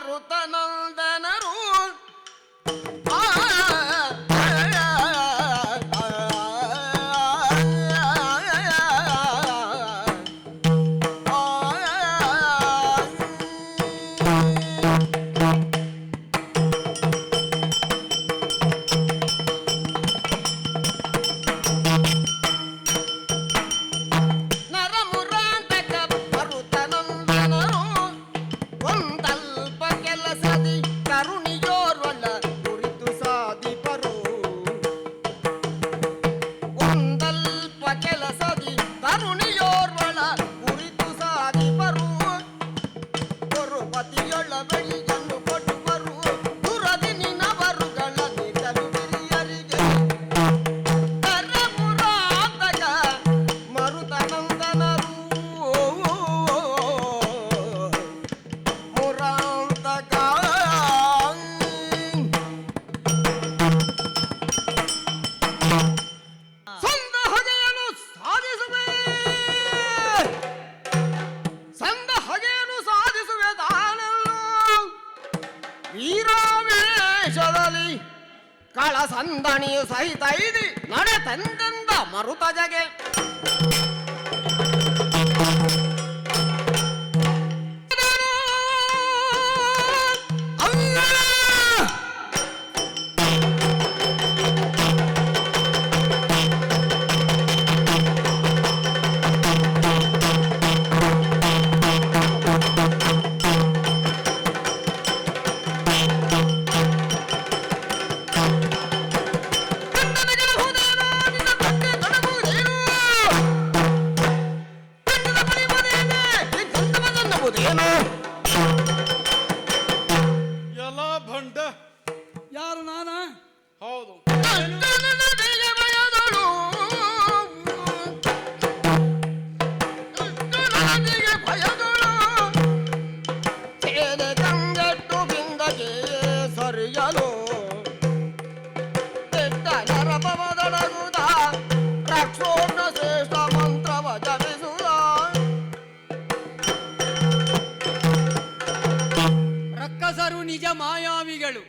ಮಾರುತನಂದನರು ಆ ವೀರಾವೇಶದಲ್ಲಿ ಕಳಸಂದಣಿಯು ಸಹಿತ ಇದೆ ನಡೆ ತಂದೆಂದ ಮರುತ ಜಗೆ ಎಲ್ಲ ಭಂಡ. ಯಾರು ನಾನ? ಹೌದು. ಸರಿಯಲು. ರಕ್ಷೋಣ ಶ್ರೇಷ್ಠ ನಿಜ ಮಾಯಾವಿಗಳು.